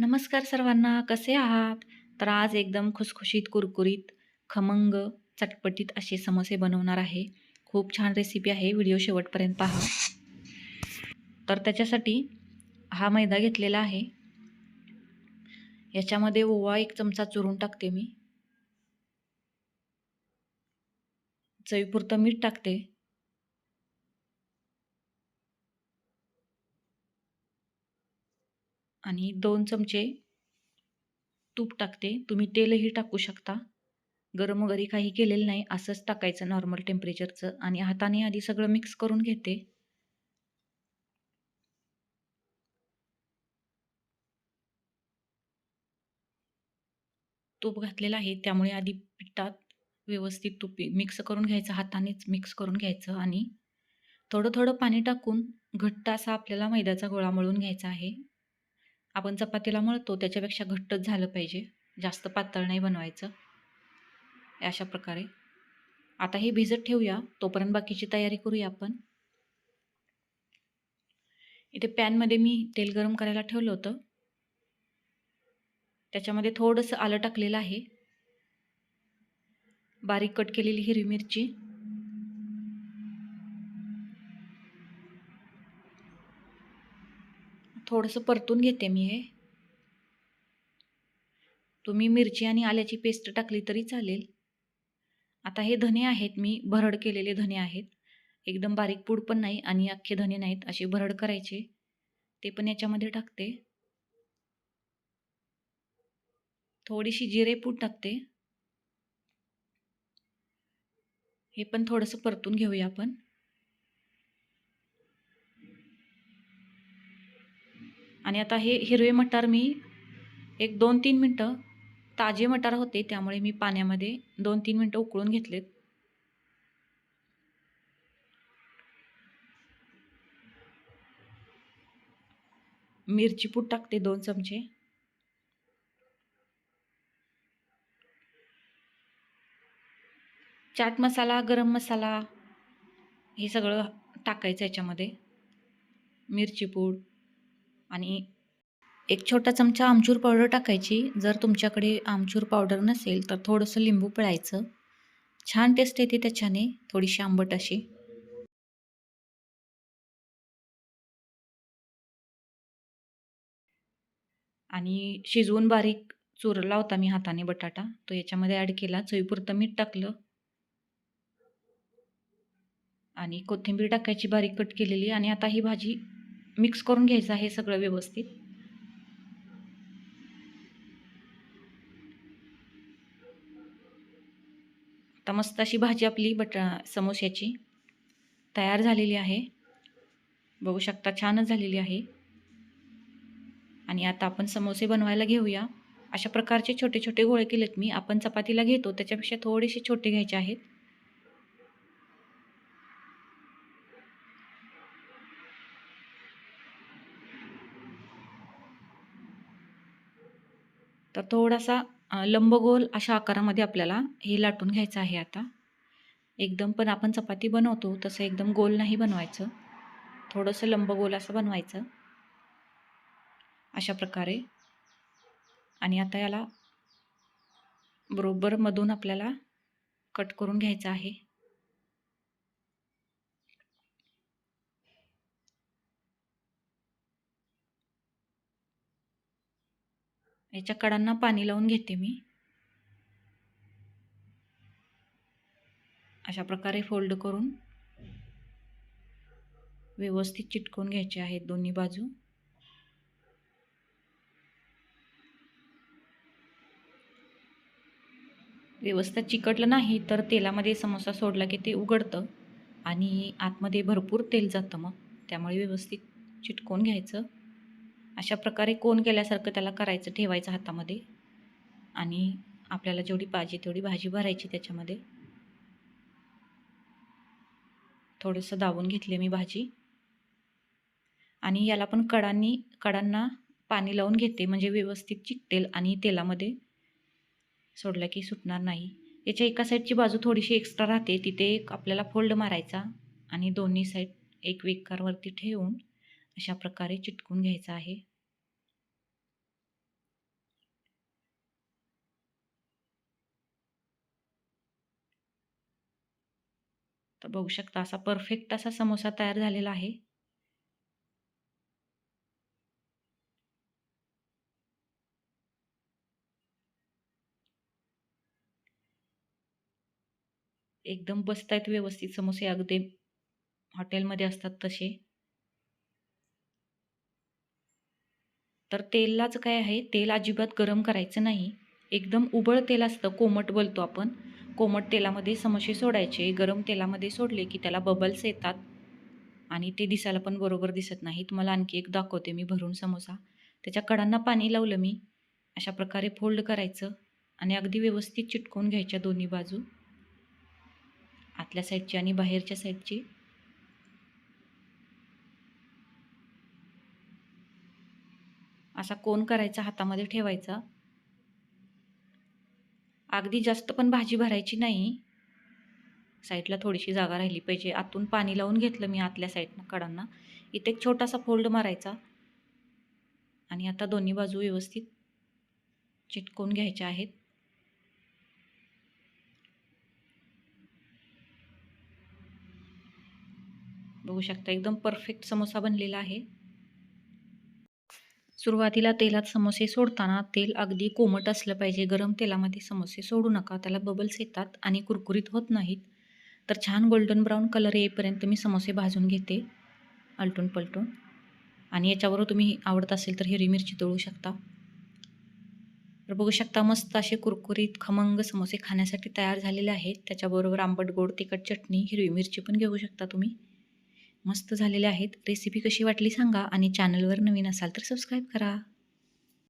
नमस्कार सर्वांना कसे आहात? तर आज एकदम खुसखुशीत कुरकुरीत खमंग चटपटीत असे समोसे बनवणार आहे. खूप छान रेसिपी आहे. व्हिडिओ शेवटपर्यंत पहा. तर त्याच्यासाठी हा मैदा घेतलेला आहे. याच्यामध्ये ओवा एक चमचा चुरून टाकते मी. चवीपुरतं मीठ टाकते. आणि दोन चमचे तूप टाकते. तुम्ही तेलही टाकू शकता. गरम वगैरे काही केलेलं नाही असंच टाकायचं नॉर्मल टेम्परेचरचं आणि हाताने आधी सगळं मिक्स करून घेते. तूप घातलेलं आहे त्यामुळे आधी पिठात व्यवस्थित तूप मिक्स करून घ्यायचं हातानेच मिक्स करून घ्यायचं आणि थोडं थोडं पाणी टाकून घट्ट असा आपल्याला मैद्याचा गोळा मळून घ्यायचा आहे. आपण चपातीला मळतो त्याच्यापेक्षा घट्टच झालं पाहिजे. जास्त पातळ नाही बनवायचं. अशा प्रकारे. आता हे भिजत ठेवूया. तोपर्यंत बाकीची तयारी करूया आपण. इथे पॅनमध्ये मी तेल गरम करायला ठेवलं होतं. त्याच्यामध्ये थोडंसं आलं टाकलेलं आहे. बारीक कट केलेली हिरवी मिरची. थोडंसं परतून घेते मी हे. तुम्ही मिरची आणि आल्याची पेस्ट टाकली तरी चालेल. आता हे धने आहेत मी भरड केलेले धने आहेत. एकदम बारीक पूड पण नाही आणि अख्खे धने नाहीत असे भरड करायचे. ते पण याच्यामध्ये टाकते. थोडीशी जिरे पूड टाकते. हे पण थोडंसं परतून घेऊया आपण. आणि आता हे हिरवे मटार मी एक दोन तीन मिनटं ताजे मटार होते त्यामुळे मी पाण्यामध्ये दोन तीन मिनटं उकळून घेतलेत. मिरची पूड टाकते दोन चमचे. चाट मसाला गरम मसाला हे सगळं टाकायचं याच्यामध्ये. मिरची पूड. आणि एक छोटा चमचा आमचूर पावडर टाकायची. जर तुमच्याकडे आमचूर पावडर नसेल तर थोडंसं लिंबू पिळायचं. छान टेस्ट येते त्याच्याने थोडीशी आंबट अशी. आणि शिजवून बारीक चुरला होता मी हाताने बटाटा. तो याच्यामध्ये ॲड केला. चवीपुरतं मीठ टाकलं. आणि कोथिंबीर टाकायची बारीक कट केलेली. आणि आता ही भाजी मिक्स करून घ्यायचं आहे सगळं व्यवस्थित. आता मस्त अशी भाजी आपली बटा समोस्याची तयार झालेली आहे. बघू शकता छानच झालेली आहे. आणि आता आपण समोसे बनवायला घेऊया. अशा प्रकारचे छोटे छोटे गोळे केलेत मी. आपण चपातीला घेतो त्याच्यापेक्षा थोडेसे छोटे घ्यायचे आहेत. तर थोडासा लंबगोल अशा आकारामध्ये आपल्याला हे लाटून घ्यायचं आहे आता. एकदम पण आपण चपाती बनवतो तसं एकदम गोल नाही बनवायचं. थोडंसं लंबगोल असं बनवायचं. अशा प्रकारे. आणि आता याला बरोबर मधून आपल्याला कट करून घ्यायचं आहे. याच्या कडांना पाणी लावून घेते मी. अशा प्रकारे फोल्ड करून व्यवस्थित चिटकवून घ्यायचे आहेत दोन्ही बाजू. व्यवस्थित चिकटलं नाही तर तेलामध्ये समोसा सोडला की ते उघडतं आणि आतमध्ये भरपूर तेल जातं मग. त्यामुळे व्यवस्थित चिटकवून घ्यायचं. अशा प्रकारे कोण केल्यासारखं त्याला करायचं ठेवायचं हातामध्ये. आणि आपल्याला जेवढी पाहिजे तेवढी भाजी भरायची त्याच्यामध्ये. थोडंसं दाबून घेतली मी भाजी. आणि याला पण कडांनी कडांना पाणी लावून घेते म्हणजे व्यवस्थित चिकटेल आणि तेलामध्ये सोडलं की सुटणार नाही. याच्या एका साईडची बाजू थोडीशी एक्स्ट्रा राहते तिथे एक आपल्याला फोल्ड मारायचा आणि दोन्ही साईड एक वेकारवरती ठेवून अशा प्रकारे चिटकून घ्यायचा आहे. तर बघू शकता असा परफेक्ट असा समोसा तयार झालेला आहे. एकदम बसतायत व्यवस्थित समोसे. अगदी हॉटेलमध्ये असतात तसे. तर तेलाचं काय आहे? तेल अजिबात गरम करायचं नाही. एकदम उबळ तेल असतं. कोमट बोलतो आपण. कोमट तेलामध्ये समोसे सोडायचे. गरम तेलामध्ये सोडले की त्याला बबल्स येतात. आणि ते दिसायला पण बरोबर दिसत नाही तुम्हाला आणखी एक दाखवते मी भरून समोसा. त्याच्या कडांना पाणी लावलं मी. अशा प्रकारे फोल्ड करायचं आणि अगदी व्यवस्थित चिटकवून घ्यायच्या दोन्ही बाजू. आतल्या साईडची आणि बाहेरच्या साईडची असा कोण करायचा हातामध्ये ठेवायचा? अगदी जास्त पण भाजी भरायची नाही. साईडला थोडीशी जागा राहिली पाहिजे. आतून पाणी लावून घेतलं मी आतल्या साईडनं कडांना. इथे एक छोटासा फोल्ड मारायचा. आणि आता दोन्ही बाजू व्यवस्थित चिटकवून घ्यायच्या आहेत. बघू शकता एकदम परफेक्ट समोसा बनलेला आहे. सुरुवातीला तेलात समोसे सोडताना तेल अगदी कोमट असलं पाहिजे. गरम तेलामध्ये समोसे सोडू नका. त्याला बबल्स येतात आणि कुरकुरीत होत नाहीत. तर छान गोल्डन ब्राऊन कलर येईपर्यंत मी समोसे भाजून घेते. आलटून पलटून. आणि याच्यावर तुम्ही आवडत असेल तर हिरवी मिरची तळू शकता. तर बघू शकता मस्त असे कुरकुरीत खमंग समोसे खाण्यासाठी तयार झालेले आहेत. त्याच्याबरोबर आंबट गोड तिखट चटणी हिरवी मिरची पण घेऊ शकता तुम्ही. मस्त झालेले आहेत. रेसिपी कशी वाटली सांगा आणि चॅनलवर नवीन असाल तर सबस्क्राईब करा.